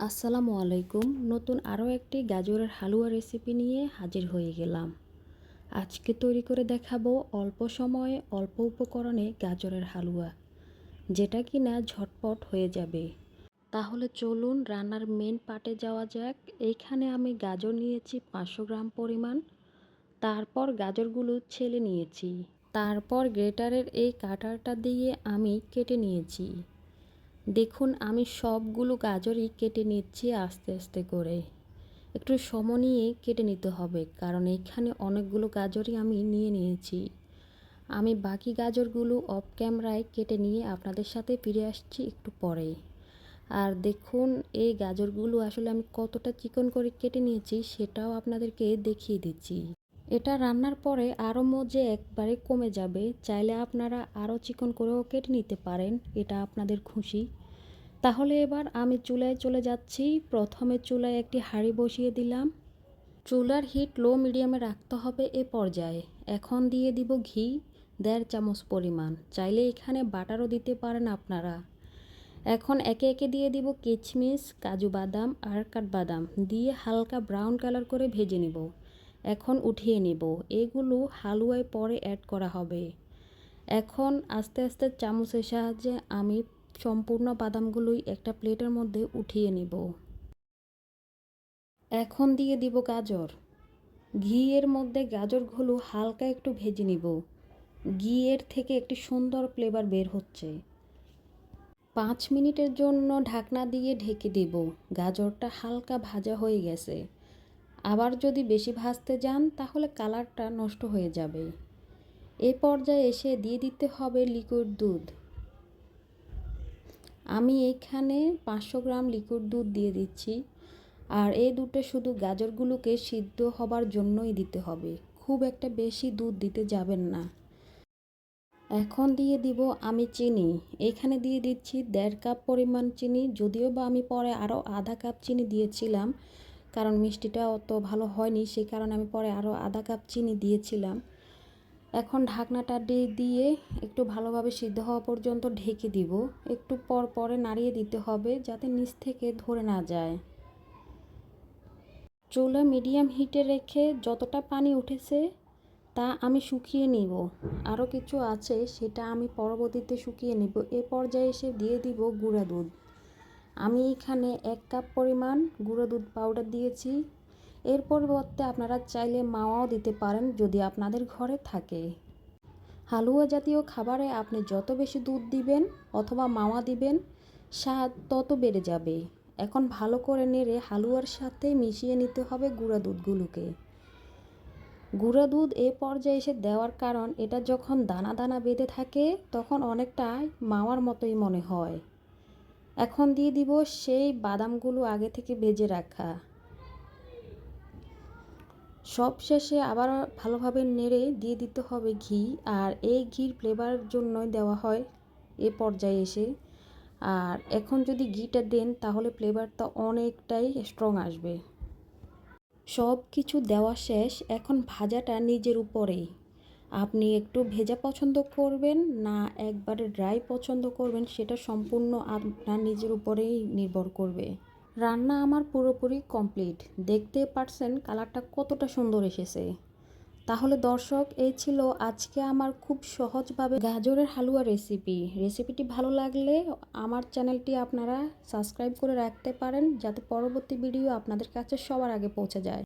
আসসালামু আলাইকুম। নতুন আরও একটি গাজরের হালুয়া রেসিপি নিয়ে হাজির হয়ে গেলাম। আজকে তৈরি করে দেখাবো অল্প সময়ে অল্প উপকরণে গাজরের হালুয়া, যেটা কি না ঝটপট হয়ে যাবে। তাহলে চলুন রান্নার মেন পার্টে যাওয়া যাক। এইখানে আমি গাজর নিয়েছি পাঁচশো গ্রাম পরিমাণ। তারপর গাজরগুলো ছেলে নিয়েছি। তারপর গ্রেটারের এই কাটারটা দিয়ে আমি কেটে নিয়েছি। দেখুন, আমি সবগুলো গাজরই কেটে নিচ্ছি আস্তে আস্তে করে। একটু সময় নিয়ে কেটে নিতে হবে, কারণ এখানে অনেকগুলো গাজরই আমি নিয়ে নিয়েছি। আমি বাকি গাজরগুলো অফ ক্যামেরায় কেটে নিয়ে আপনাদের সাথে ফিরে আসছি একটু পরে। আর দেখুন, এই গাজরগুলো আসলে আমি কতটা চিকন করে কেটে নিয়েছি সেটাও আপনাদেরকে দেখিয়ে দিচ্ছি। এটা রান্নার পরে আরও মজে একবারে কমে যাবে। চাইলে আপনারা আরও চিকন করেও কেটে নিতে পারেন, এটা আপনাদের খুশি। তাহলে এবার আমি চুলায় চলে যাচ্ছি। প্রথমে চুলায় একটি হাঁড়ি বসিয়ে দিলাম। চুলার হিট লো মিডিয়ামে রাখতে হবে এ পর্যায়ে। এখন দিয়ে দিব ঘি, দেড় চামচ পরিমাণ। চাইলে এখানে বাটারও দিতে পারেন আপনারা। এখন একে একে দিয়ে দিব কিচমিচ, কাজু বাদাম আর কাঠবাদাম। দিয়ে হালকা ব্রাউন কালার করে ভেজে নিব। এখন উঠিয়ে নেব। এগুলো হালুয়ায় পরে অ্যাড করা হবে। এখন আস্তে আস্তে চামচের সাহায্যে আমি সম্পূর্ণ বাদামগুলোই একটা প্লেটের মধ্যে উঠিয়ে নিব। এখন দিয়ে দিব গাজর। ঘিয়ের মধ্যে গাজরগুলো হালকা একটু ভেজে নিব। ঘিয়ের থেকে একটি সুন্দর ফ্লেভার বের হচ্ছে। পাঁচ মিনিটের জন্য ঢাকনা দিয়ে ঢেকে দেব। গাজরটা হালকা ভাজা হয়ে গেছে। আবার যদি বেশি ভাজতে যান, তাহলে কালারটা নষ্ট হয়ে যাবে। এ পর্যায়ে এসে দিয়ে দিতে হবে লিকুইড দুধ। আমি এইখানে পাঁচশো গ্রাম লিকুইড দুধ দিয়ে দিচ্ছি। আর এই দুধটা শুধু গাজরগুলোকে সিদ্ধ হবার জন্যই দিতে হবে। খুব একটা বেশি দুধ দিতে যাবেন না। এখন দিয়ে দিব আমি চিনি। এখানে দিয়ে দিচ্ছি দেড় কাপ পরিমাণ চিনি। যদিও বা আমি পরে আরও আধা কাপ চিনি দিয়েছিলাম কারণ মিষ্টিটা অত ভালো হয়নি সেই কারণে আমি পরে আরও আধা কাপ চিনি দিয়েছিলাম। এখন ঢাকনাটা দিয়ে একটু ভালোভাবে সিদ্ধ হওয়া পর্যন্ত ঢেকে দিব। একটু পর পরে নাড়িয়ে দিতে হবে যাতে নিচ থেকে ধরে না যায়। চুলা মিডিয়াম হিটে রেখে যতটা পানি উঠেছে তা আমি শুকিয়ে নিব। আরও কিছু আছে সেটা আমি পরবর্তীতে শুকিয়ে নিব। এ পর্যায়ে এসে দিয়ে দিব গুঁড়া দুধ। আমি এখানে এক কাপ পরিমাণ গুঁড়ো দুধ পাউডার দিয়েছি। এর পরিবর্তে আপনারা চাইলে মাওয়াও দিতে পারেন যদি আপনাদের ঘরে থাকে। হালুয়া জাতীয় খাবারে আপনি যত বেশি দুধ দিবেন অথবা মাওয়া দিবেন, স্বাদ তত বেড়ে যাবে। এখন ভালো করে নেড়ে হালুয়ার সাথে মিশিয়ে নিতে হবে গুঁড়া দুধগুলোকে। গুঁড়া দুধ এ পর্যায়ে এসে দেওয়ার কারণ, এটা যখন দানা দানা বেঁধে থাকে, তখন অনেকটাই মাওয়ার মতোই মনে হয়। এখন দিয়ে দিব সেই বাদামগুলো আগে থেকে ভেজে রাখা। সব শেষে আবার ভালোভাবে নেড়ে দিয়ে দিতে হবে ঘি, আর এই ঘির ফ্লেভার জন্যই দেওয়া হয় এ পর্যায়ে এসে। আর এখন যদি ঘিটা দেন, তাহলে ফ্লেভারটা অনেকটাই স্ট্রং আসবে। সব কিছু দেওয়া শেষ, এখন ভাজাটা নিজের উপরেই। আপনি একটু ভেজা পছন্দ করবেন না একবারে ড্রাই পছন্দ করবেন, সেটা সম্পূর্ণ আপনার নিজের উপরেই নির্ভর করবে। রান্না আমার পুরোপুরি কমপ্লিট দেখতে পারছেন কালারটা কতটা সুন্দর এসেছে। তাহলে দর্শক, এই ছিল আজকে আমার খুব সহজভাবে গাজরের হালুয়া রেসিপি রেসিপিটি ভালো লাগলে আমার চ্যানেলটি আপনারা সাবস্ক্রাইব করে রাখতে পারেন, যাতে পরবর্তী ভিডিও আপনাদের কাছে সবার আগে পৌঁছে যায়।